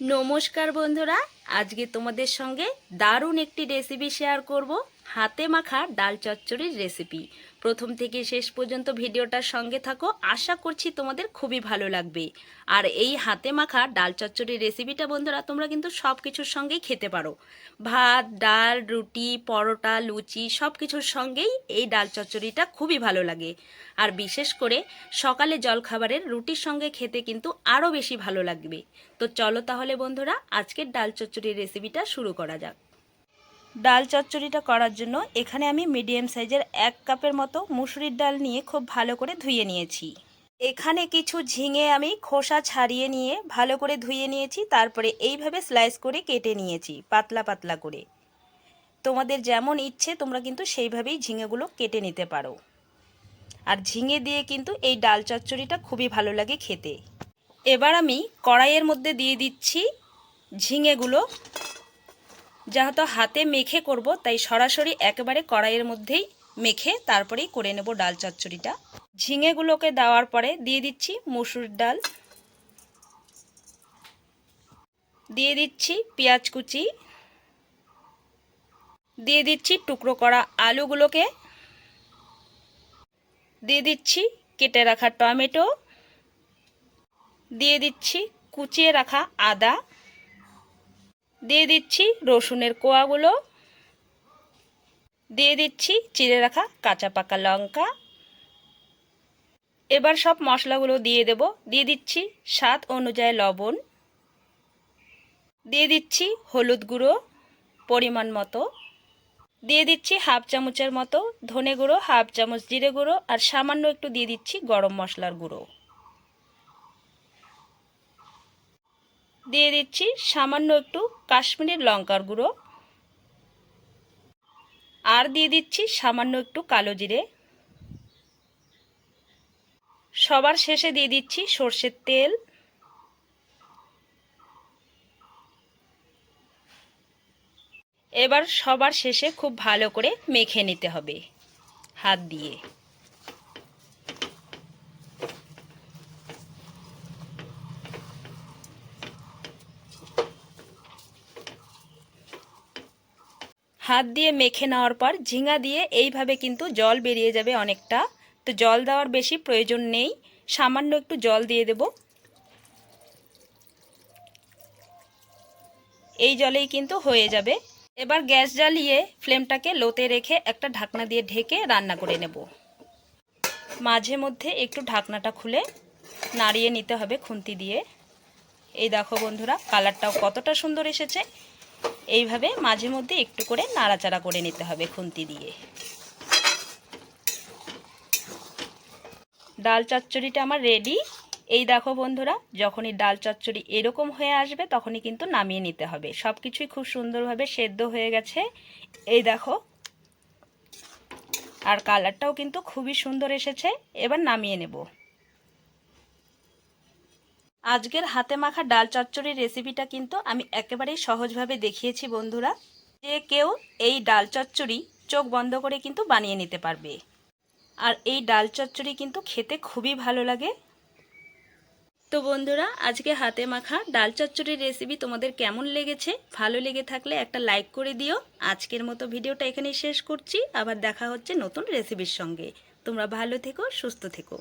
নমস্কার বন্ধুরা আজকে তোমাদের সঙ্গে দারুণ একটি রেসিপি শেয়ার করব। হাতে মাখা ডাল চচ্চড়ির রেসিপি প্রথম থেকে শেষ পর্যন্ত ভিডিওটার সঙ্গে থাকো, আশা করছি তোমাদের খুবই ভালো লাগবে। আর এই হাতে মাখা ডাল চচ্চড়ির রেসিপিটা বন্ধুরা, তোমরা কিন্তু সব কিছুর সঙ্গেই খেতে পারো। ভাত, ডাল, রুটি, পরোটা, লুচি সব কিছুর সঙ্গেই এই ডাল চচ্চড়িটা খুবই ভালো লাগে। আর বিশেষ করে সকালে জলখাবারের রুটির সঙ্গে খেতে কিন্তু আরও বেশি ভালো লাগবে। তো চলো তাহলে বন্ধুরা, আজকের ডাল চচ্চড়ির রেসিপিটা শুরু করা যাক। ডাল চচ্চড়িটা করার জন্য এখানে আমি মিডিয়াম সাইজের এক কাপের মতো মুসুরির ডাল নিয়ে খুব ভালো করে ধুয়ে নিয়েছি। এখানে কিছু ঝিঙে আমি খোসা ছাড়িয়ে নিয়ে ভালো করে ধুয়ে নিয়েছি, তারপরে এইভাবে স্লাইস করে কেটে নিয়েছি, পাতলা পাতলা করে। তোমাদের যেমন ইচ্ছে, তোমরা কিন্তু সেইভাবেই ঝিঙেগুলো কেটে নিতে পারো। আর ঝিঙে দিয়ে কিন্তু এই ডাল চচ্চড়িটা খুবই ভালো লাগে খেতে। এবার আমি কড়াইয়ের মধ্যে দিয়ে দিচ্ছি ঝিঙেগুলো। যেহেতু হাতে মেখে করব, তাই সরাসরি একেবারে কড়াইয়ের মধ্যেই মেখে তারপরেই করে নেব ডাল চচ্চড়িটা। ঝিঙেগুলোকে দেওয়ার পরে দিয়ে দিচ্ছি মুসুর ডাল। দিয়ে দিচ্ছি পেঁয়াজ কুচি। দিয়ে দিচ্ছি টুকরো করা আলুগুলোকে। দিয়ে দিচ্ছি কেটে রাখা টমেটো। দিয়ে দিচ্ছি কুচিয়ে রাখা আদা। দিয়ে দিচ্ছি রসুনের কোয়াগুলো। দিয়ে দিচ্ছি চিড়ে রাখা কাঁচা পাকা লঙ্কা। এবার সব মশলাগুলো দিয়ে দেব। দিয়ে দিচ্ছি স্বাদ অনুযায়ী লবণ। দিয়ে দিচ্ছি হলুদ গুঁড়ো পরিমাণ মতো। দিয়ে দিচ্ছি হাফ চামচের মতো ধনে গুঁড়ো, হাফ চামচ জিরে গুঁড়ো আর সামান্য একটু দিয়ে দিচ্ছি গরম মশলার গুঁড়ো। দিয়ে দিচ্ছি সামান্য একটু কাশ্মীরের লঙ্কার গুঁড়ো। আর দিয়ে দিচ্ছি সামান্য একটু কালো জিরে। সবার শেষে দিয়ে দিচ্ছি সর্ষের তেল। এবার সবার শেষে খুব ভালো করে মেখে নিতে হবে হাত দিয়ে। হাত দিয়ে মেখে নেওয়ার পর ঝিঙা দিয়ে এইভাবে কিন্তু জল বেরিয়ে যাবে অনেকটা। তো জল দেওয়ার বেশি প্রয়োজন নেই। সামান্য একটু জল দিয়ে দেব। এই জলেই কিন্তু হয়ে যাবে। এবার গ্যাস জ্বালিয়ে ফ্লেমটাকে লোতে রেখে একটা ঢাকনা দিয়ে ঢেকে রান্না করে নেব। মাঝে মধ্যে একটু ঢাকনাটা খুলে নাড়িয়ে নিতে হবে খুন্তি দিয়ে। এই দেখো বন্ধুরা, কালারটাও কতটা সুন্দর এসেছে। এইভাবে মাঝে মধ্যে একটু করে নাড়াচাড়া করে নিতে হবে খুন্তি দিয়ে। ডাল চচ্চড়িটা আমার রেডি এই দেখো বন্ধুরা, যখনই ডাল চচ্চড়ি এরকম হয়ে আসবে তখনই কিন্তু নামিয়ে নিতে হবে। সব কিছুই খুব সুন্দরভাবে সেদ্ধ হয়ে গেছে। এই দেখো, আর কালারটাও কিন্তু খুবই সুন্দর এসেছে। এবার নামিয়ে নেব। আজকের হাতে মাখা ডাল চচ্চড়ির রেসিপিটা কিন্তু আমি একেবারেই সহজভাবে দেখিয়েছি, বন্ধুরা। যে কেউ এই ডাল চচ্চড়ি চোখ বন্ধ করে কিন্তু বানিয়ে নিতে পারবে। আর এই ডাল চচ্চড়ি কিন্তু খেতে খুবই ভালো লাগে। তো বন্ধুরা, আজকে হাতে মাখা ডাল চচ্চড়ির রেসিপি তোমাদের কেমন লেগেছে? ভালো লেগে থাকলে একটা লাইক করে দিও। আজকের মতো ভিডিওটা এখানেই শেষ করছি। আবার দেখা হচ্ছে নতুন রেসিপির সঙ্গে। তোমরা ভালো থেকো, সুস্থ থেকো।